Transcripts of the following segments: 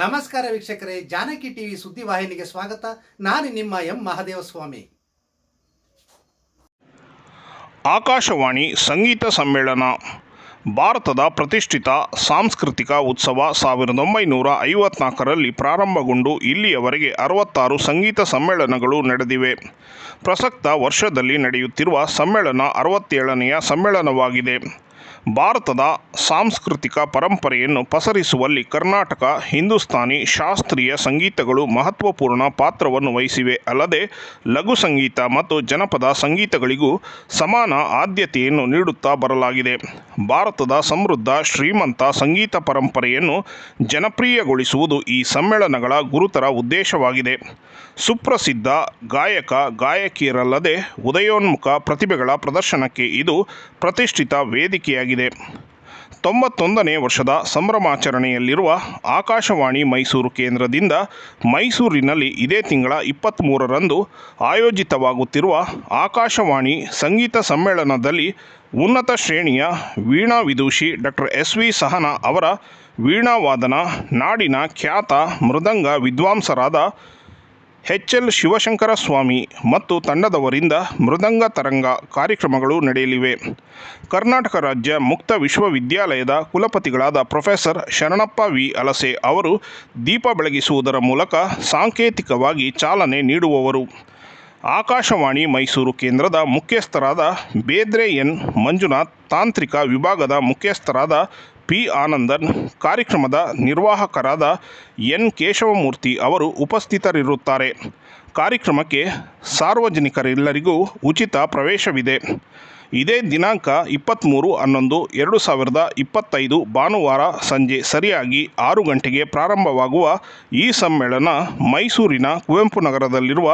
ನಮಸ್ಕಾರ ವೀಕ್ಷಕರೇ, ಜಾನಕಿ ಟಿವಿ ಸುದ್ದಿವಾಹಿನಿಗೆ ಸ್ವಾಗತ. ನಾನು ನಿಮ್ಮ ಎಂ ಮಹದೇವಸ್ವಾಮಿ. ಆಕಾಶವಾಣಿ ಸಂಗೀತ ಸಮ್ಮೇಳನ, ಭಾರತದ ಪ್ರತಿಷ್ಠಿತ ಸಾಂಸ್ಕೃತಿಕ ಉತ್ಸವ ಸಾವಿರದ ಒಂಬೈನೂರ ಐವತ್ನಾಲ್ಕರಲ್ಲಿ ಪ್ರಾರಂಭಗೊಂಡು ಇಲ್ಲಿಯವರೆಗೆ ಅರವತ್ತಾರು ಸಂಗೀತ ಸಮ್ಮೇಳನಗಳು ನಡೆದಿವೆ. ಪ್ರಸಕ್ತ ವರ್ಷದಲ್ಲಿ ನಡೆಯುತ್ತಿರುವ ಸಮ್ಮೇಳನ ಅರವತ್ತೇಳನೆಯ ಸಮ್ಮೇಳನವಾಗಿದೆ. ಭಾರತದ ಸಾಂಸ್ಕೃತಿಕ ಪರಂಪರೆಯನ್ನು ಪಸರಿಸುವಲ್ಲಿ ಕರ್ನಾಟಕ, ಹಿಂದೂಸ್ತಾನಿ ಶಾಸ್ತ್ರೀಯ ಸಂಗೀತಗಳು ಮಹತ್ವಪೂರ್ಣ ಪಾತ್ರವನ್ನು ವಹಿಸಿವೆ. ಅಲ್ಲದೆ, ಲಘು ಸಂಗೀತ ಮತ್ತು ಜನಪದ ಸಂಗೀತಗಳಿಗೂ ಸಮಾನ ಆದ್ಯತೆಯನ್ನು ನೀಡುತ್ತಾ ಬರಲಾಗಿದೆ. ಭಾರತದ ಸಮೃದ್ಧ, ಶ್ರೀಮಂತ ಸಂಗೀತ ಪರಂಪರೆಯನ್ನು ಜನಪ್ರಿಯಗೊಳಿಸುವುದು ಈ ಸಮ್ಮೇಳನಗಳ ಗುರುತರ ಉದ್ದೇಶವಾಗಿದೆ. ಸುಪ್ರಸಿದ್ಧ ಗಾಯಕ, ಗಾಯಕಿಯರಲ್ಲದೆ ಉದಯೋನ್ಮುಖ ಪ್ರತಿಭೆಗಳ ಪ್ರದರ್ಶನಕ್ಕೆ ಇದು ಪ್ರತಿಷ್ಠಿತ ವೇದಿಕೆಯಾಗಿದೆ. ತೊಂಬತ್ತೊಂದನೇ ವರ್ಷದ ಸಂಭ್ರಮಾಚರಣೆಯಲ್ಲಿರುವ ಆಕಾಶವಾಣಿ ಮೈಸೂರು ಕೇಂದ್ರದಿಂದ ಮೈಸೂರಿನಲ್ಲಿ ಇದೇ ತಿಂಗಳ ಇಪ್ಪತ್ತ್ಮೂರರಂದು ಆಯೋಜಿತವಾಗುತ್ತಿರುವ ಆಕಾಶವಾಣಿ ಸಂಗೀತ ಸಮ್ಮೇಳನದಲ್ಲಿ ಉನ್ನತ ಶ್ರೇಣಿಯ ವೀಣಾ ವಿದೂಷಿ ಡಾಕ್ಟರ್ ಎಸ್ ವಿ ಸಹನಾ ಅವರ ವೀಣಾವಾದನ, ನಾಡಿನ ಖ್ಯಾತ ಮೃದಂಗ ವಿದ್ವಾಂಸರಾದ ಎಚ್ ಎಲ್ ಶಿವಶಂಕರ ಸ್ವಾಮಿ ಮತ್ತು ತಂಡದವರಿಂದ ಮೃದಂಗ ತರಂಗ ಕಾರ್ಯಕ್ರಮಗಳು ನಡೆಯಲಿವೆ. ಕರ್ನಾಟಕ ರಾಜ್ಯ ಮುಕ್ತ ವಿಶ್ವವಿದ್ಯಾಲಯದ ಕುಲಪತಿಗಳಾದ ಪ್ರೊಫೆಸರ್ ಶರಣಪ್ಪ ವಿ. ಅಲಸೆ ಅವರು ದೀಪ ಬೆಳಗಿಸುವುದರ ಮೂಲಕ ಸಾಂಕೇತಿಕವಾಗಿ ಚಾಲನೆ ನೀಡುವವರು. ಆಕಾಶವಾಣಿ ಮೈಸೂರು ಕೇಂದ್ರದ ಮುಖ್ಯಸ್ಥರಾದ ಬೇದ್ರೆ ಎನ್ ಮಂಜುನಾಥ್, ತಾಂತ್ರಿಕ ವಿಭಾಗದ ಮುಖ್ಯಸ್ಥರಾದ ಪಿ ಆನಂದನ್, ಕಾರ್ಯಕ್ರಮದ ನಿರ್ವಾಹಕರಾದ ಎನ್ ಕೇಶವಮೂರ್ತಿ ಅವರು ಉಪಸ್ಥಿತರಿರುತ್ತಾರೆ. ಕಾರ್ಯಕ್ರಮಕ್ಕೆ ಸಾರ್ವಜನಿಕರೆಲ್ಲರಿಗೂ ಉಚಿತ ಪ್ರವೇಶವಿದೆ. ಇದೇ ದಿನಾಂಕ ಇಪ್ಪತ್ತ್ಮೂರು ಹನ್ನೊಂದು ಎರಡು ಸಾವಿರದ ಇಪ್ಪತ್ತೈದು ಭಾನುವಾರ ಸಂಜೆ ಸರಿಯಾಗಿ ಆರು ಗಂಟೆಗೆ ಪ್ರಾರಂಭವಾಗುವ ಈ ಸಮ್ಮೇಳನ ಮೈಸೂರಿನ ಕುವೆಂಪು ನಗರದಲ್ಲಿರುವ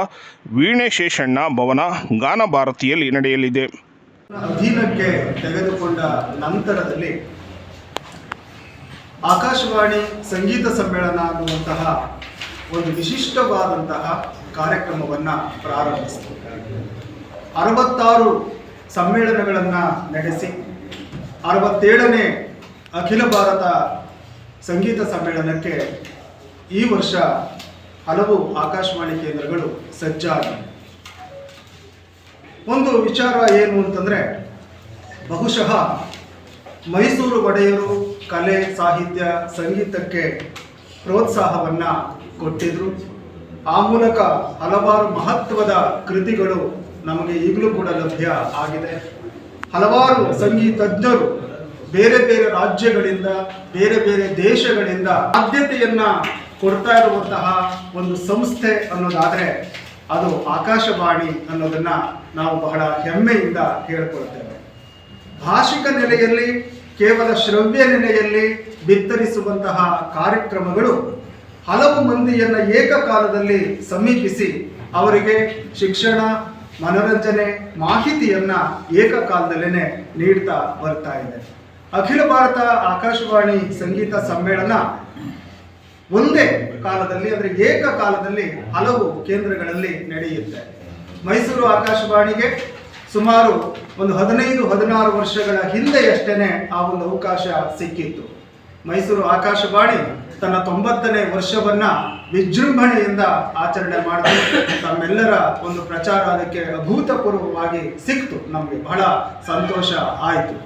ವೀಣೇಶೇಷಣ್ಣ ಭವನ ಗಾನಭಾರತಿಯಲ್ಲಿ ನಡೆಯಲಿದೆ. ಅಧೀನಕ್ಕೆ ತೆಗೆದುಕೊಂಡ ನಂತರದಲ್ಲಿ ಆಕಾಶವಾಣಿ ಸಂಗೀತ ಸಮ್ಮೇಳನ ಅನ್ನುವಂತಹ ಒಂದು ವಿಶಿಷ್ಟವಾದಂತಹ ಕಾರ್ಯಕ್ರಮವನ್ನು ಪ್ರಾರಂಭಿಸಿತು ಅರವತ್ತಾರು ಸಮ್ಮೇಳನಗಳನ್ನು ನಡೆಸಿ ಅರವತ್ತೇಳನೇ ಅಖಿಲ ಭಾರತ ಸಂಗೀತ ಸಮ್ಮೇಳನಕ್ಕೆ ಈ ವರ್ಷ ಹಲವು ಆಕಾಶವಾಣಿ ಕೇಂದ್ರಗಳು ಸಜ್ಜಾಗಿವೆ. ಒಂದು ವಿಚಾರ ಏನು ಅಂತಂದರೆ, ಬಹುಶಃ ಮೈಸೂರು ಒಡೆಯರು ಕಲೆ, ಸಾಹಿತ್ಯ, ಸಂಗೀತಕ್ಕೆ ಪ್ರೋತ್ಸಾಹವನ್ನು ಕೊಟ್ಟಿದ್ರು. ಆ ಮೂಲಕ ಹಲವಾರು ಮಹತ್ವದ ಕೃತಿಗಳು ನಮಗೆ ಈಗಲೂ ಕೂಡ ಲಭ್ಯ ಆಗಿದೆ. ಹಲವಾರು ಸಂಗೀತಜ್ಞರು ಬೇರೆ ಬೇರೆ ರಾಜ್ಯಗಳಿಂದ, ಬೇರೆ ಬೇರೆ ದೇಶಗಳಿಂದ ಆದ್ಯತೆಯನ್ನ ಕೊಡ್ತಾ ಇರುವಂತಹ ಒಂದು ಸಂಸ್ಥೆ ಅನ್ನೋದಾದ್ರೆ ಅದು ಆಕಾಶವಾಣಿ ಅನ್ನೋದನ್ನ ನಾವು ಬಹಳ ಹೆಮ್ಮೆಯಿಂದ ಹೇಳ್ಕೊಳ್ತೇವೆ ಭಾಷಿಕ ನೆಲೆಯಲ್ಲಿ, ಕೇವಲ ಶ್ರವ್ಯ ನೆಲೆಯಲ್ಲಿ ಬಿತ್ತರಿಸುವಂತಹ ಕಾರ್ಯಕ್ರಮಗಳು ಹಲವು ಮಂದಿಯನ್ನ ಏಕಕಾಲದಲ್ಲಿ ಸಮೀಪಿಸಿ ಅವರಿಗೆ ಶಿಕ್ಷಣ ಮನೋರಂಜನೆ ಮಾಹಿತಿಯನ್ನ ಏಕಕಾಲದಲ್ಲೇ ನೀಡ್ತಾ ಬರ್ತಾ ಇದೆ. ಅಖಿಲ ಭಾರತ ಆಕಾಶವಾಣಿ ಸಂಗೀತ ಸಮ್ಮೇಳನ ಒಂದೇ ಕಾಲದಲ್ಲಿ ಅಂದ್ರೆ ಏಕಕಾಲದಲ್ಲಿ ಹಲವು ಕೇಂದ್ರಗಳಲ್ಲಿ ನಡೆಯುತ್ತೆ. ಮೈಸೂರು ಆಕಾಶವಾಣಿಗೆ ಸುಮಾರು ಒಂದು ಹದಿನೈದು, ಹದಿನಾರು ವರ್ಷಗಳ ಹಿಂದೆಯಷ್ಟೇ ಆ ಒಂದು ಅವಕಾಶ ಸಿಕ್ಕಿತ್ತು. ಮೈಸೂರು ಆಕಾಶವಾಣಿ ತನ್ನ ತೊಂಬತ್ತನೇ ವರ್ಷವನ್ನ ವಿಜೃಂಭಣೆಯಿಂದ ಆಚರಣೆ ಮಾಡಿದ್ರು. ತಮ್ಮೆಲ್ಲರ ಒಂದು ಪ್ರಚಾರ ಅದಕ್ಕೆ ಅಭೂತಪೂರ್ವವಾಗಿ ಸಿಕ್ತು. ನಮಗೆ ಬಹಳ ಸಂತೋಷ ಆಯಿತು.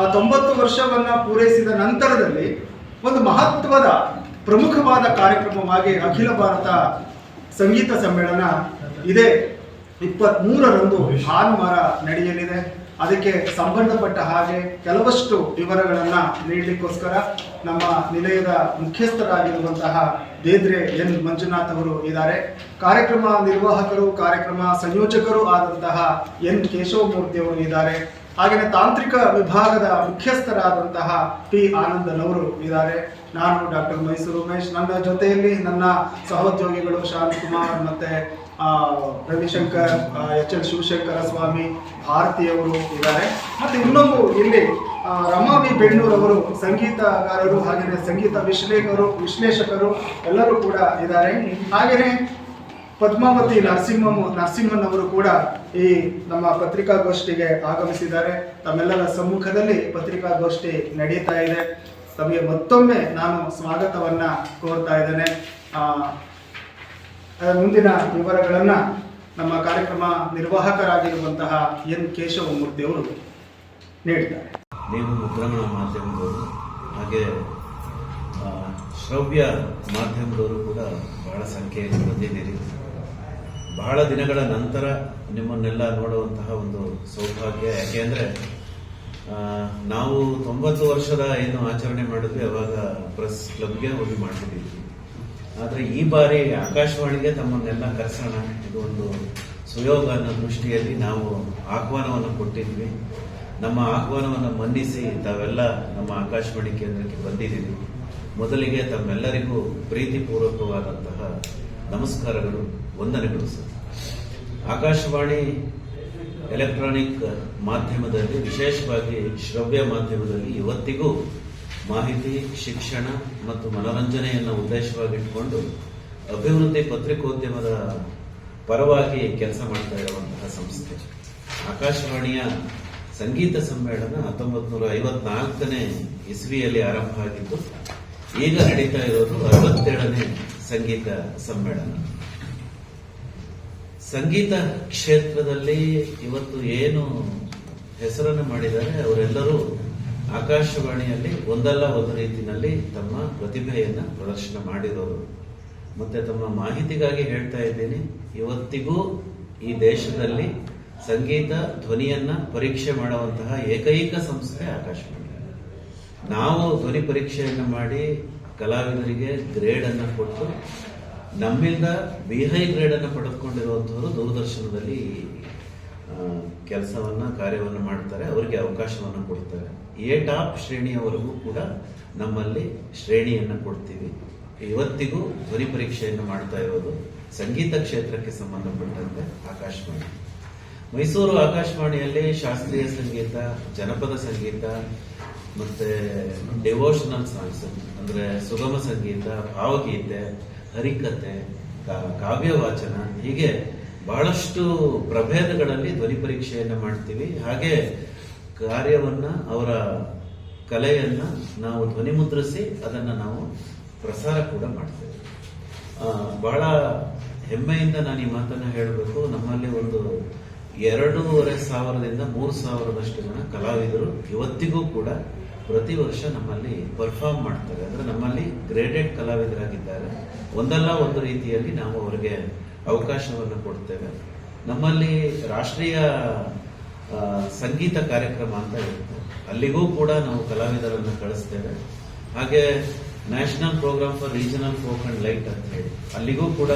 ಆ ತೊಂಬತ್ತು ವರ್ಷವನ್ನು ಪೂರೈಸಿದ ನಂತರದಲ್ಲಿ ಒಂದು ಮಹತ್ವದ ಪ್ರಮುಖವಾದ ಕಾರ್ಯಕ್ರಮವಾಗಿ ಅಖಿಲ ಭಾರತ ಸಂಗೀತ ಸಮ್ಮೇಳನ ಇದೇ. ಇಪ್ಪತ್ತ್ ಮೂರರಂದು ಭಾನುವಾರ ನಡೆಯಲಿದೆ. ಅದಕ್ಕೆ ಸಂಬಂಧಪಟ್ಟ ಹಾಗೆ ಕೆಲವಷ್ಟು ವಿವರಗಳನ್ನು ನೀಡಲಿಕ್ಕೋಸ್ಕರ ನಮ್ಮ ನಿಲಯದ ಮುಖ್ಯಸ್ಥರಾಗಿರುವಂತಹ ದೇದ್ರೆ ಎನ್ ಮಂಜುನಾಥ್ ಅವರು ಇದ್ದಾರೆ. ಕಾರ್ಯಕ್ರಮ ನಿರ್ವಾಹಕರು, ಕಾರ್ಯಕ್ರಮ ಸಂಯೋಜಕರು ಆದಂತಹ ಎನ್ ಕೇಶವಮೂರ್ತಿ ಅವರು ಇದ್ದಾರೆ. ಹಾಗೆಯೇ ತಾಂತ್ರಿಕ ವಿಭಾಗದ ಮುಖ್ಯಸ್ಥರಾದಂತಹ ಪಿ ಆನಂದನ್ ಅವರು ಇದ್ದಾರೆ. ನಾನು ಡಾಕ್ಟರ್ ಮೈಸೂರು ಉಮೇಶ್. ನನ್ನ ಜೊತೆಯಲ್ಲಿ ನನ್ನ ಸಹೋದ್ಯೋಗಿಗಳು ಶಾಂತ್ ಕುಮಾರ್ ಮತ್ತೆ ರವಿಶಂಕರ್ ಎಚ್ ಎಲ್ ಶಿವಶಂಕರ ಸ್ವಾಮಿ ಭಾರತಿಯವರು ಇದ್ದಾರೆ. ಮತ್ತೆ ಇನ್ನೊಂದು ಇಲ್ಲಿ ರಮಾವಿ ಬೆಣ್ಣೂರವರು, ಸಂಗೀತಗಾರರು ಹಾಗೆಯೇ ಸಂಗೀತ ವಿಶ್ಲೇಷಕರು ವಿಶ್ಲೇಷಕರು ಎಲ್ಲರೂ ಕೂಡ ಇದ್ದಾರೆ. ಹಾಗೆಯೇ ಪದ್ಮಾವತಿ ನರಸಿಂಹ ನರಸಿಂಹನ್ ಅವರು ಕೂಡ ಈ ನಮ್ಮ ಪತ್ರಿಕಾಗೋಷ್ಠಿಗೆ ಆಗಮಿಸಿದ್ದಾರೆ. ತಮ್ಮೆಲ್ಲರ ಸಮ್ಮುಖದಲ್ಲಿ ಪತ್ರಿಕಾಗೋಷ್ಠಿ ನಡೀತಾ ಇದೆ. ತಮಗೆ ಮತ್ತೊಮ್ಮೆ ನಾನು ಸ್ವಾಗತವನ್ನ ಕೋರ್ತಾ ಇದ್ದೇನೆ. ಮುಂದಿನ ವಿವರಗಳನ್ನ ನಮ್ಮ ಕಾರ್ಯಕ್ರಮ ನಿರ್ವಾಹಕರಾಗಿರುವಂತಹ ಎನ್ ಕೇಶವಮೂರ್ತಿ ಅವರು ನೀಡಿದ್ದಾರೆ. ನೀವು ಮುದ್ರಣ ಮಾಧ್ಯಮದವರು, ಹಾಗೆ ಶ್ರವ್ಯ ಮಾಧ್ಯಮದವರು ಕೂಡ ಬಹಳ ಸಂಖ್ಯೆಯಲ್ಲಿ ಬಂದಿದ್ದೀರಿ ಬಹಳ ದಿನಗಳ ನಂತರ ನಿಮ್ಮನ್ನೆಲ್ಲ ನೋಡುವಂತಹ ಒಂದು ಸೌಭಾಗ್ಯ. ಯಾಕೆಂದ್ರೆ ನಾವು ತೊಂಬತ್ತು ವರ್ಷದ ಏನು ಆಚರಣೆ ಮಾಡಿದ್ವಿ, ಅವಾಗ ಪ್ರೆಸ್ ಕ್ಲಬ್ಗೆ ಹೋಗಿ ಮಾಡ್ತಿದ್ದೀವಿ ಆದರೆ ಈ ಬಾರಿ ಆಕಾಶವಾಣಿಗೆ ತಮ್ಮನ್ನೆಲ್ಲ ಕರೆಸೋಣ. ಇದು ಒಂದು ಸುಯೋಗ ಅನ್ನೋ ದೃಷ್ಟಿಯಲ್ಲಿ ನಾವು ಆಹ್ವಾನವನ್ನು ಕೊಟ್ಟಿದ್ವಿ. ನಮ್ಮ ಆಹ್ವಾನವನ್ನು ಮನ್ನಿಸಿ ತಾವೆಲ್ಲ ನಮ್ಮ ಆಕಾಶವಾಣಿ ಕೇಂದ್ರಕ್ಕೆ ಬಂದಿದ್ದೀವಿ ಮೊದಲಿಗೆ ತಮ್ಮೆಲ್ಲರಿಗೂ ಪ್ರೀತಿಪೂರ್ವಕವಾದಂತಹ ನಮಸ್ಕಾರಗಳು, ವಂದನೆಗಳು ಸರ್. ಆಕಾಶವಾಣಿ ಎಲೆಕ್ಟ್ರಾನಿಕ್ ಮಾಧ್ಯಮದಲ್ಲಿ, ವಿಶೇಷವಾಗಿ ಶ್ರವ್ಯ ಮಾಧ್ಯಮದಲ್ಲಿ ಇವತ್ತಿಗೂ ಮಾಹಿತಿ, ಶಿಕ್ಷಣ ಮತ್ತು ಮನೋರಂಜನೆಯನ್ನು ಉದ್ದೇಶವಾಗಿಟ್ಕೊಂಡು ಅಭಿವೃದ್ಧಿ ಪತ್ರಿಕೋದ್ಯಮದ ಪರವಾಗಿ ಕೆಲಸ ಮಾಡ್ತಾ ಇರುವಂತಹ ಸಂಸ್ಥೆ. ಆಕಾಶವಾಣಿಯ ಸಂಗೀತ ಸಮ್ಮೇಳನ ಹತ್ತೊಂಬತ್ತು ನೂರ ಐವತ್ನಾಲ್ಕನೇ ಇಸ್ವಿಯಲ್ಲಿ ಆರಂಭ ಆಗಿದ್ದು, ಈಗ ನಡೀತಾ ಇರೋದು ಅರವತ್ತೇಳನೇ ಸಂಗೀತ ಸಮ್ಮೇಳನ. ಸಂಗೀತ ಕ್ಷೇತ್ರದಲ್ಲಿ ಇವತ್ತು ಏನು ಹೆಸರನ್ನು ಮಾಡಿದ್ದಾರೆ ಅವರೆಲ್ಲರೂ ಆಕಾಶವಾಣಿಯಲ್ಲಿ ಒಂದಲ್ಲ ಒಂದು ರೀತಿಯಲ್ಲಿ ತಮ್ಮ ಪ್ರತಿಭೆಯನ್ನು ಪ್ರದರ್ಶನ ಮಾಡಿರೋರು. ಮತ್ತೆ ತಮ್ಮ ಮಾಹಿತಿಗಾಗಿ ಹೇಳ್ತಾ ಇದ್ದೀನಿ, ಇವತ್ತಿಗೂ ಈ ದೇಶದಲ್ಲಿ ಸಂಗೀತ ಧ್ವನಿಯನ್ನ ಪರೀಕ್ಷೆ ಮಾಡುವಂತಹ ಏಕೈಕ ಸಂಸ್ಥೆ ಆಕಾಶವಾಣಿ. ನಾವು ಧ್ವನಿ ಪರೀಕ್ಷೆಯನ್ನು ಮಾಡಿ ಕಲಾವಿದರಿಗೆ ಗ್ರೇಡ್ ಅನ್ನು ಕೊಟ್ಟು, ನಮ್ಮಿಂದ ಬಿಹೈ ಗ್ರೇಡ್ ಅನ್ನು ಪಡೆದುಕೊಂಡಿರುವಂತವರು ದೂರದರ್ಶನದಲ್ಲಿ ಕೆಲಸವನ್ನ, ಕಾರ್ಯವನ್ನು ಮಾಡ್ತಾರೆ, ಅವರಿಗೆ ಅವಕಾಶವನ್ನು ಕೊಡ್ತಾರೆ. ಎ ಟಾಪ್ ಶ್ರೇಣಿಯವರೆಗೂ ಕೂಡ ನಮ್ಮಲ್ಲಿ ಶ್ರೇಣಿಯನ್ನು ಕೊಡ್ತೀವಿ. ಇವತ್ತಿಗೂ ಧ್ವನಿ ಪರೀಕ್ಷೆಯನ್ನು ಮಾಡ್ತಾ ಇರೋದು ಸಂಗೀತ ಕ್ಷೇತ್ರಕ್ಕೆ ಸಂಬಂಧಪಟ್ಟಂತೆ ಆಕಾಶವಾಣಿ. ಮೈಸೂರು ಆಕಾಶವಾಣಿಯಲ್ಲಿ ಶಾಸ್ತ್ರೀಯ ಸಂಗೀತ, ಜನಪದ ಸಂಗೀತ, ಮತ್ತೆ ಡಿವೋಷನಲ್ ಸಾಂಗ್ಸ್ ಅಂದ್ರೆ ಸುಗಮ ಸಂಗೀತ, ಭಾವಗೀತೆ ಹರಿಕತೆ ಕಾವ್ಯ ವಾಚನ ಹೀಗೆ ಬಹಳಷ್ಟು ಪ್ರಭೇದಗಳಲ್ಲಿ ಧ್ವನಿ ಪರೀಕ್ಷೆಯನ್ನು ಮಾಡ್ತೀವಿ. ಹಾಗೆ ಕಾರ್ಯವನ್ನು, ಅವರ ಕಲೆಯನ್ನ ನಾವು ಧ್ವನಿ ಮುದ್ರಿಸಿ ಅದನ್ನ ನಾವು ಪ್ರಸಾರ ಕೂಡ ಮಾಡ್ತೇವೆ. ಬಹಳ ಹೆಮ್ಮೆಯಿಂದ ನಾನು ಈ ಮಾತನ್ನ ಹೇಳಬೇಕು. ನಮ್ಮಲ್ಲಿ ಒಂದು ಎರಡೂವರೆ ಸಾವಿರದಿಂದ ಮೂರು ಸಾವಿರದಷ್ಟು ಜನ ಕಲಾವಿದರು ಇವತ್ತಿಗೂ ಕೂಡ ಪ್ರತಿ ವರ್ಷ ನಮ್ಮಲ್ಲಿ ಪರ್ಫಾರ್ಮ್ ಮಾಡ್ತಾರೆ. ಅಂದ್ರೆ ನಮ್ಮಲ್ಲಿ ಗ್ರೇಡೆಡ್ ಕಲಾವಿದರಾಗಿದ್ದಾರೆ. ಒಂದಲ್ಲ ಒಂದು ರೀತಿಯಲ್ಲಿ ನಾವು ಅವರಿಗೆ ಅವಕಾಶವನ್ನು ಕೊಡ್ತೇವೆ. ನಮ್ಮಲ್ಲಿ ರಾಷ್ಟ್ರೀಯ ಸಂಗೀತ ಕಾರ್ಯಕ್ರಮ ಅಂತ ಇರುತ್ತೆ. ಅಲ್ಲಿಗೂ ಕೂಡ ನಾವು ಕಲಾವಿದರನ್ನು ಕಳಿಸ್ತೇವೆ. ಹಾಗೆ national programme for regional folk and light ಅಂತ ಹೇಳಿ. ಅಲ್ಲಿಗೂ ಕೂಡ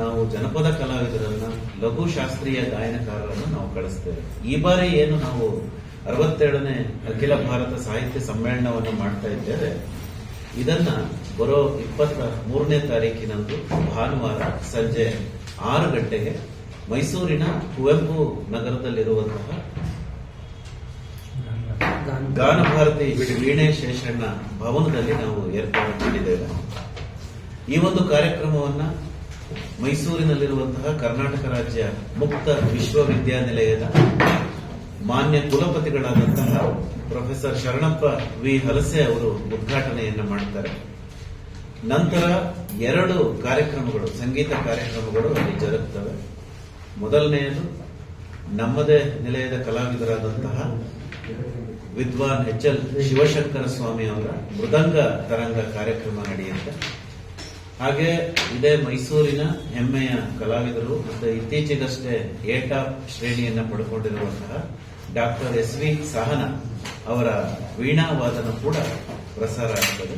ನಾವು ಜನಪದ ಕಲಾವಿದರನ್ನ, ಲಘು ಶಾಸ್ತ್ರೀಯ ಗಾಯನಕಾರರನ್ನು ನಾವು ಕಳಿಸ್ತೇವೆ. ಈ ಬಾರಿ ಏನು ನಾವು ಅರವತ್ತೆರಡನೇ ಅಖಿಲ ಭಾರತ ಸಾಹಿತ್ಯ ಸಮ್ಮೇಳನವನ್ನು ಮಾಡ್ತಾ ಇದ್ದೇವೆ. ಇದನ್ನ ಬರೋ ಇಪ್ಪತ್ತ ಮೂರನೇ ತಾರೀಕಿನಂದು ಭಾನುವಾರ ಸಂಜೆ ಆರು ಗಂಟೆಗೆ ಮೈಸೂರಿನ ಕುವೆಂಪು ನಗರದಲ್ಲಿರುವಂತಹ ಗಾನಭಾರತಿ ವೀಣೆ ಶೇಷಣ್ಣ ಭವನದಲ್ಲಿ ನಾವು ಏರ್ಪಾಡು ಮಾಡಿದ್ದೇವೆ. ಈ ಒಂದು ಕಾರ್ಯಕ್ರಮವನ್ನ ಮೈಸೂರಿನಲ್ಲಿರುವಂತಹ ಕರ್ನಾಟಕ ರಾಜ್ಯ ಮುಕ್ತ ವಿಶ್ವವಿದ್ಯಾನಿಲಯದ ಮಾನ್ಯ ಕುಲಪತಿಗಳಾದಂತಹ ಪ್ರೊಫೆಸರ್ ಶರಣಪ್ಪ ವಿ ಹಲಸೆ ಅವರು ಉದ್ಘಾಟನೆಯನ್ನ ಮಾಡ್ತಾರೆ. ನಂತರ ಎರಡು ಕಾರ್ಯಕ್ರಮಗಳು, ಸಂಗೀತ ಕಾರ್ಯಕ್ರಮಗಳು ಅಲ್ಲಿ ಜರುಗುತ್ತವೆ ಮೊದಲನೆಯದು ನಮ್ಮದೇ ನಿಲಯದ ಕಲಾವಿದರಾದಂತಹ ವಿದ್ವಾನ್ ಎಚ್ ಎಲ್ ಶಿವಶಂಕರ ಸ್ವಾಮಿ ಅವರ ಮೃದಂಗ ತರಂಗ ಕಾರ್ಯಕ್ರಮ ನಡೆಯುತ್ತೆ. ಹಾಗೆ ಇದೇ ಮೈಸೂರಿನ ಹೆಮ್ಮೆಯ ಕಲಾವಿದರು ಮತ್ತು ಇತ್ತೀಚೆಗಷ್ಟೇ ಏಟಾ ಶ್ರೇಣಿಯನ್ನ ಪಡ್ಕೊಂಡಿರುವಂತಹ ಡಾಕ್ಟರ್ ಎಸ್ ವಿ ಸಹನ ಅವರ ವೀಣಾವಾದನ ಕೂಡ ಪ್ರಸಾರ ಆಗ್ತದೆ.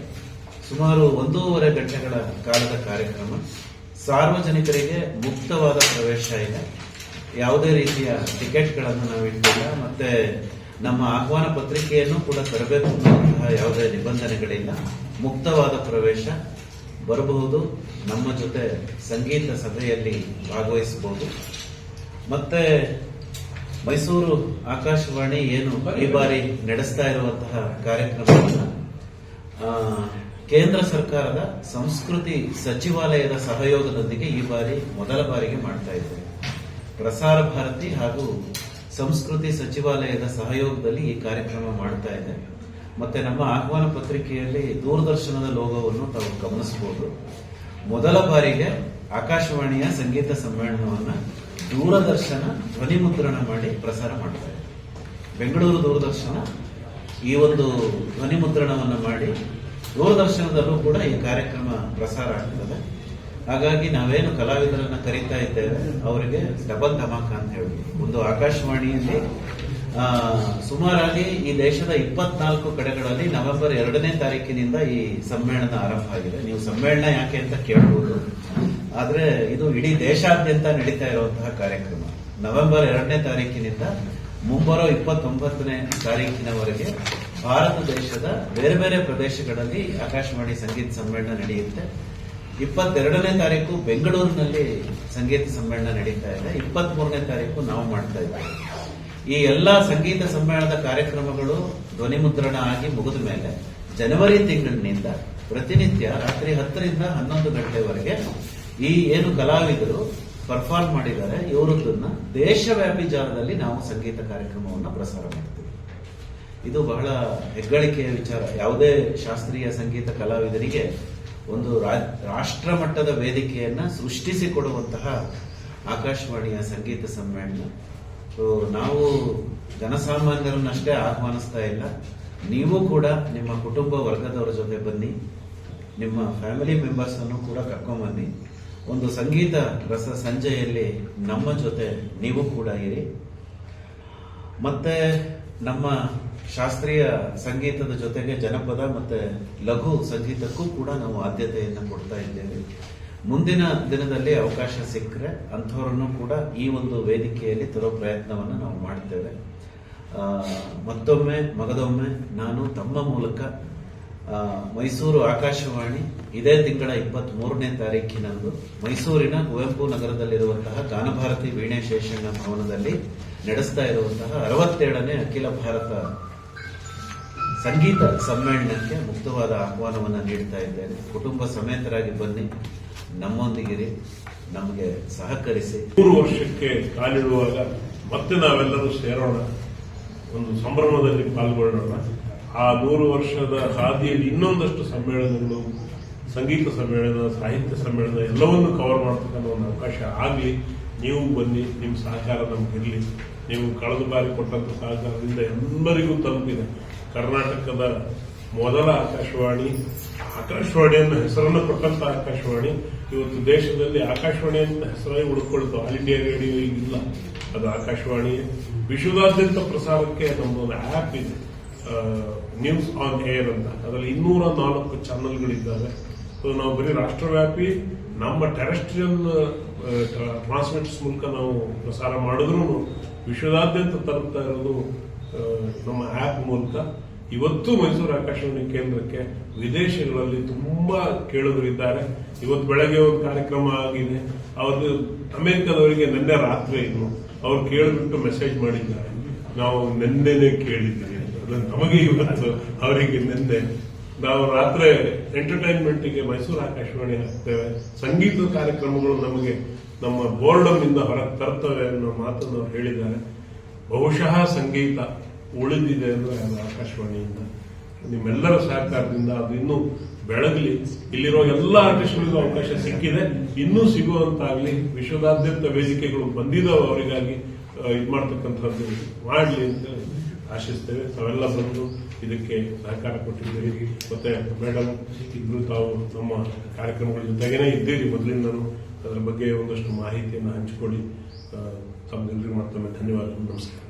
ಸುಮಾರು ಒಂದೂವರೆ ಗಂಟೆಗಳ ಕಾಲದ ಕಾರ್ಯಕ್ರಮ. ಸಾರ್ವಜನಿಕರಿಗೆ ಮುಕ್ತವಾದ ಪ್ರವೇಶ ಇದೆ. ಯಾವುದೇ ರೀತಿಯ ಟಿಕೆಟ್ಗಳನ್ನು ನಾವು ಇಟ್ಟಿಲ್ಲ. ಮತ್ತೆ ನಮ್ಮ ಆಹ್ವಾನ ಪತ್ರಿಕೆಯನ್ನು ಕೂಡ ತರಬೇಕು ಅನ್ನುವಂತಹ ಯಾವುದೇ ನಿಬಂಧನೆಗಳಿಲ್ಲ. ಮುಕ್ತವಾದ ಪ್ರವೇಶ ಬರಬಹುದು. ನಮ್ಮ ಜೊತೆ ಸಂಗೀತ ಸಭೆಯಲ್ಲಿ ಭಾಗವಹಿಸಬಹುದು. ಮತ್ತೆ ಮೈಸೂರು ಆಕಾಶವಾಣಿ ಏನು ಈ ಬಾರಿ ನಡೆಸ್ತಾ ಇರುವಂತಹ ಕಾರ್ಯಕ್ರಮವನ್ನು ಕೇಂದ್ರ ಸರ್ಕಾರದ ಸಂಸ್ಕೃತಿ ಸಚಿವಾಲಯದ ಸಹಯೋಗದೊಂದಿಗೆ ಈ ಬಾರಿ ಮೊದಲ ಬಾರಿಗೆ ಮಾಡ್ತಾ ಇದ್ದೇವೆ. ಪ್ರಸಾರ ಭಾರತಿ ಹಾಗೂ ಸಂಸ್ಕೃತಿ ಸಚಿವಾಲಯದ ಸಹಯೋಗದಲ್ಲಿ ಈ ಕಾರ್ಯಕ್ರಮ ಮಾಡ್ತಾ ಇದೆ ಮತ್ತೆ ನಮ್ಮ ಆಹ್ವಾನ ಪತ್ರಿಕೆಯಲ್ಲಿ ದೂರದರ್ಶನದ ಲೋಗೋವನ್ನು ತಾವು ಗಮನಿಸಬಹುದು. ಮೊದಲ ಬಾರಿಗೆ ಆಕಾಶವಾಣಿಯ ಸಂಗೀತ ಸಮ್ಮೇಳನವನ್ನು ದೂರದರ್ಶನ ಧ್ವನಿ ಮುದ್ರಣ ಮಾಡಿ ಪ್ರಸಾರ ಮಾಡ್ತಾರೆ ಬೆಂಗಳೂರು ದೂರದರ್ಶನ ಈ ಒಂದು ಧ್ವನಿ ಮುದ್ರಣವನ್ನ ಮಾಡಿ ದೂರದರ್ಶನದಲ್ಲೂ ಕೂಡ ಈ ಕಾರ್ಯಕ್ರಮ ಪ್ರಸಾರ ಆಗ್ತದೆ. ಹಾಗಾಗಿ ನಾವೇನು ಕಲಾವಿದರನ್ನ ಕರೀತಾ ಇದ್ದೇವೆ, ಅವರಿಗೆ ಡಬಲ್ ಧಮಾಕ ಅಂತ ಹೇಳಿ. ಒಂದು ಆಕಾಶವಾಣಿಯಲ್ಲಿ ಸುಮಾರಾಗಿ ಈ ದೇಶದ ಇಪ್ಪತ್ನಾಲ್ಕು ಕಡೆಗಳಲ್ಲಿ ನವೆಂಬರ್ ಎರಡನೇ ತಾರೀಕಿನಿಂದ ಈ ಸಮ್ಮೇಳನ ಆರಂಭ ಆಗಿದೆ. ನೀವು ಸಮ್ಮೇಳನ ಯಾಕೆ ಅಂತ ಕೇಳಬಹುದು ಆದ್ರೆ ಇದು ಇಡೀ ದೇಶಾದ್ಯಂತ ನಡೀತಾ ಇರುವಂತಹ ಕಾರ್ಯಕ್ರಮ. ನವೆಂಬರ್ ಎರಡನೇ ತಾರೀಕಿನಿಂದ ಮುಂಬರೋ ಇಪ್ಪತ್ತೊಂಬತ್ತನೇ ತಾರೀಕಿನವರೆಗೆ ಭಾರತ ದೇಶದ ಬೇರೆ ಬೇರೆ ಪ್ರದೇಶಗಳಲ್ಲಿ ಆಕಾಶವಾಣಿ ಸಂಗೀತ ಸಮ್ಮೇಳನ ನಡೆಯುತ್ತೆ. ಇಪ್ಪತ್ತೆರಡನೇ ತಾರೀಕು ಬೆಂಗಳೂರಿನಲ್ಲಿ ಸಂಗೀತ ಸಮ್ಮೇಳನ ನಡೀತಾ ಇದೆ. ಇಪ್ಪತ್ತ್ ಮೂರನೇ ತಾರೀಕು ನಾವು ಮಾಡ್ತಾ ಇದ್ದೇವೆ. ಈ ಎಲ್ಲಾ ಸಂಗೀತ ಸಮ್ಮೇಳನದ ಕಾರ್ಯಕ್ರಮಗಳು ಧ್ವನಿ ಮುದ್ರಣ ಆಗಿ ಮುಗಿದ ಮೇಲೆ ಜನವರಿ ತಿಂಗಳಿನಿಂದ ಪ್ರತಿನಿತ್ಯ ರಾತ್ರಿ ಹತ್ತರಿಂದ ಹನ್ನೊಂದು ಗಂಟೆವರೆಗೆ ಈ ಏನು ಕಲಾವಿದರು ಪರ್ಫಾರ್ಮ್ ಮಾಡಿದ್ದಾರೆ ಇವರದ್ದನ್ನ ದೇಶವ್ಯಾಪಿ ಜಾಲದಲ್ಲಿ ನಾವು ಸಂಗೀತ ಕಾರ್ಯಕ್ರಮವನ್ನು ಪ್ರಸಾರ ಮಾಡ್ತೀವಿ. ಇದು ಬಹಳ ಹೆಗ್ಗಳಿಕೆಯ ವಿಚಾರ. ಯಾವುದೇ ಶಾಸ್ತ್ರೀಯ ಸಂಗೀತ ಕಲಾವಿದರಿಗೆ ಒಂದು ರಾಷ್ಟ್ರ ಮಟ್ಟದ ವೇದಿಕೆಯನ್ನ ಸೃಷ್ಟಿಸಿಕೊಡುವಂತಹ ಆಕಾಶವಾಣಿಯ ಸಂಗೀತ ಸಮ್ಮೇಳನ. ನಾವು ಜನಸಾಮಾನ್ಯರನ್ನಷ್ಟೇ ಆಹ್ವಾನಿಸ್ತಾ ಇಲ್ಲ. ನೀವು ಕೂಡ ನಿಮ್ಮ ಕುಟುಂಬ ವರ್ಗದವರ ಜೊತೆ ಬನ್ನಿ. ನಿಮ್ಮ ಫ್ಯಾಮಿಲಿ ಮೆಂಬರ್ಸ್ ಅನ್ನು ಕೂಡ ಕರ್ಕೊಂಬನ್ನಿ ಒಂದು ಸಂಗೀತ ರಸ ಸಂಜೆಯಲ್ಲಿ ನಮ್ಮ ಜೊತೆ ನೀವು ಕೂಡ ಇರಿ. ಮತ್ತೆ ನಮ್ಮ ಶಾಸ್ತ್ರೀಯ ಸಂಗೀತದ ಜೊತೆಗೆ ಜನಪದ ಮತ್ತೆ ಲಘು ಸಂಗೀತಕ್ಕೂ ಕೂಡ ನಾವು ಆದ್ಯತೆಯನ್ನು ಕೊಡ್ತಾ ಇದ್ದೇವೆ. ಮುಂದಿನ ದಿನದಲ್ಲಿ ಅವಕಾಶ ಸಿಕ್ಕರೆ ಅಂಥವರನ್ನು ಕೂಡ ಈ ಒಂದು ವೇದಿಕೆಯಲ್ಲಿ ತರೋ ಪ್ರಯತ್ನವನ್ನು ನಾವು ಮಾಡ್ತೇವೆ. ಮತ್ತೊಮ್ಮೆ, ಮಗದೊಮ್ಮೆ ನಾನು ತಮ್ಮ ಮೂಲಕ ಮೈಸೂರು ಆಕಾಶವಾಣಿ ಇದೇ ತಿಂಗಳ ಇಪ್ಪತ್ತ್ ಮೂರನೇ ತಾರೀಕಿನಂದು ಮೈಸೂರಿನ ಕುವೆಂಪು ನಗರದಲ್ಲಿರುವಂತಹ ಗಾನಭಾರತಿ ವೀಣೆ ಶೇಷಣ್ಣ ಭವನದಲ್ಲಿ ನಡೆಸ್ತಾ ಇರುವಂತಹ ಅರವತ್ತೇಳನೇ ಅಖಿಲ ಭಾರತ ಸಂಗೀತ ಸಮ್ಮೇಳನಕ್ಕೆ ಮುಕ್ತವಾದ ಆಹ್ವಾನವನ್ನು ನೀಡ್ತಾ ಇದ್ದೇನೆ. ಕುಟುಂಬ ಸಮೇತರಾಗಿ ಬನ್ನಿ. ನಮ್ಮೊಂದಿಗಿರಿ. ನಮಗೆ ಸಹಕರಿಸಿ. ಮೂರು ವರ್ಷಕ್ಕೆ ಕಾಲಿಡುವಾಗ ಮತ್ತೆ ನಾವೆಲ್ಲರೂ ಸೇರೋಣ. ಒಂದು ಸಂಭ್ರಮದಲ್ಲಿ ಪಾಲ್ಗೊಳ್ಳೋಣ. ಆ ನೂರು ವರ್ಷದ ಹಾದಿಯಲ್ಲಿ ಇನ್ನೊಂದಷ್ಟು ಸಮ್ಮೇಳನಗಳು, ಸಂಗೀತ ಸಮ್ಮೇಳನ, ಸಾಹಿತ್ಯ ಸಮ್ಮೇಳನ ಎಲ್ಲವನ್ನು ಕವರ್ ಮಾಡ್ತಕ್ಕಂಥ ಒಂದು ಅವಕಾಶ ಆಗಲಿ, ನೀವು ಬನ್ನಿ, ನಿಮ್ಮ ಸಹಕಾರ ನಮಗಿರಲಿ ನೀವು ಕಳೆದ ಬಾರಿ ಕೊಟ್ಟಂತ ಸಹಕಾರದಿಂದ ಎಲ್ಲರಿಗೂ ತಲುಪಿದೆ. ಕರ್ನಾಟಕದ ಮೊದಲ ಆಕಾಶವಾಣಿ, ಆಕಾಶವಾಣಿಯನ್ನು ಹೆಸರನ್ನು ಕೊಟ್ಟಂತ ಆಕಾಶವಾಣಿ, ಇವತ್ತು ದೇಶದಲ್ಲಿ ಆಕಾಶವಾಣಿ ಅಂತ ಹೆಸರೇ ಉಳ್ಕೊಳ್ತು ಆಲ್ ಇಂಡಿಯಾ ರೇಡಿಯೋ ಈಗಿಲ್ಲ ಅದು ಆಕಾಶವಾಣಿ ವಿಶ್ವದಾದ್ಯಂತ ಪ್ರಸಾರಕ್ಕೆ ನಮ್ಮದೊಂದು ಆ್ಯಪ್ ಇದೆ. ನ್ಯೂಸ್ ಆನ್ ಏರ್ ಅಂತ. ಅದರಲ್ಲಿ ಇನ್ನೂರ ನಾಲ್ಕು ಚಾನೆಲ್ಗಳಿದ್ದಾವೆ ಸೊ ನಾವು ಬರೀ ರಾಷ್ಟ್ರವ್ಯಾಪಿ, ನಮ್ಮ ಟೆರೆಸ್ಟ್ರಿಯಲ್ ಟ್ರಾನ್ಸ್ಮಿಟರ್ಸ್ ಮೂಲಕ ನಾವು ಪ್ರಸಾರ ಮಾಡಿದ್ರು ವಿಶ್ವದಾದ್ಯಂತ ತರುತ್ತಾ ಇರೋದು ನಮ್ಮ ಆ್ಯಪ್ ಮೂಲಕ. ಇವತ್ತು ಮೈಸೂರು ಆಕಾಶವಾಣಿ ಕೇಂದ್ರಕ್ಕೆ ವಿದೇಶಗಳಲ್ಲಿ ತುಂಬಾ ಕೇಳುಗರಿದ್ದಾರೆ ಇವತ್ತು ಬೆಳಗ್ಗೆ ಒಂದು ಕಾರ್ಯಕ್ರಮ ಆಗಿದೆ. ಅವರು ಅಮೆರಿಕದವರಿಗೆ ನಿನ್ನೆ ರಾತ್ರಿ ಇನ್ನು. ಅವ್ರು ಕೇಳಿಬಿಟ್ಟು ಮೆಸೇಜ್ ಮಾಡಿದ್ದಾರೆ. ನಾವು ನಿನ್ನೆನೆ ಕೇಳಿದ್ದೀವಿ. ನಮಗೆ ಇವತ್ತು ಅವರಿಗೆ ನಿನ್ನೆ ನಾವು ರಾತ್ರಿ ಎಂಟರ್ಟೈನ್ಮೆಂಟ್ಗೆ ಮೈಸೂರು ಆಕಾಶವಾಣಿ ಹಾಕ್ತೇವೆ. ಸಂಗೀತ ಕಾರ್ಯಕ್ರಮಗಳು ನಮಗೆ ನಮ್ಮ ಬೋರ್ಡಮ್ ಇಂದ ಹೊರಗೆ ತರ್ತವೆ ಅನ್ನೋ ಮಾತನ್ನು ಅವ್ರು ಹೇಳಿದ್ದಾರೆ. ಬಹುಶಃ ಸಂಗೀತ ಉಳಿದಿದೆ ಅನ್ನೋ ಆಕಾಶವಾಣಿಯಿಂದ. ನಿಮ್ಮೆಲ್ಲರ ಸಹಕಾರದಿಂದ ಅದು ಇನ್ನೂ ಬೆಳಗಲಿ. ಇಲ್ಲಿರೋ ಎಲ್ಲ ಆರ್ಟಿಸ್ಟ್ಗಳಿಗೂ ಅವಕಾಶ ಸಿಕ್ಕಿದೆ. ಇನ್ನೂ ಸಿಗುವಂತಾಗ್ಲಿ. ವಿಶ್ವದಾದ್ಯಂತ ವೇದಿಕೆಗಳು ಬಂದಿದ್ದಾವೆ ಅವರಿಗಾಗಿ ಇದು ಮಾಡ್ತಕ್ಕಂಥದ್ದು ಮಾಡಲಿ ಅಂತ ಆಶಿಸ್ತೇವೆ ತಾವೆಲ್ಲ ಬಂದು ಇದಕ್ಕೆ ಸಹಕಾರ ಕೊಟ್ಟಿದ್ದೀರಿ. ಮತ್ತೆ ಮೇಡಮ್ ಇಬ್ಬರು ತಾವು ನಮ್ಮ ಕಾರ್ಯಕ್ರಮಗಳ ಜೊತೆಗೇನೆ ಇದ್ದೀರಿ. ಮೊದಲಿಂದಲೂ ಅದರ ಬಗ್ಗೆ ಒಂದಷ್ಟು ಮಾಹಿತಿಯನ್ನು ಹಂಚಿಕೊಡಿ ತಮ್ಮೆಲ್ಲರಿಗೂ ಮತ್ತೊಮ್ಮೆ ಧನ್ಯವಾದಗಳು. ನಮಸ್ಕಾರ.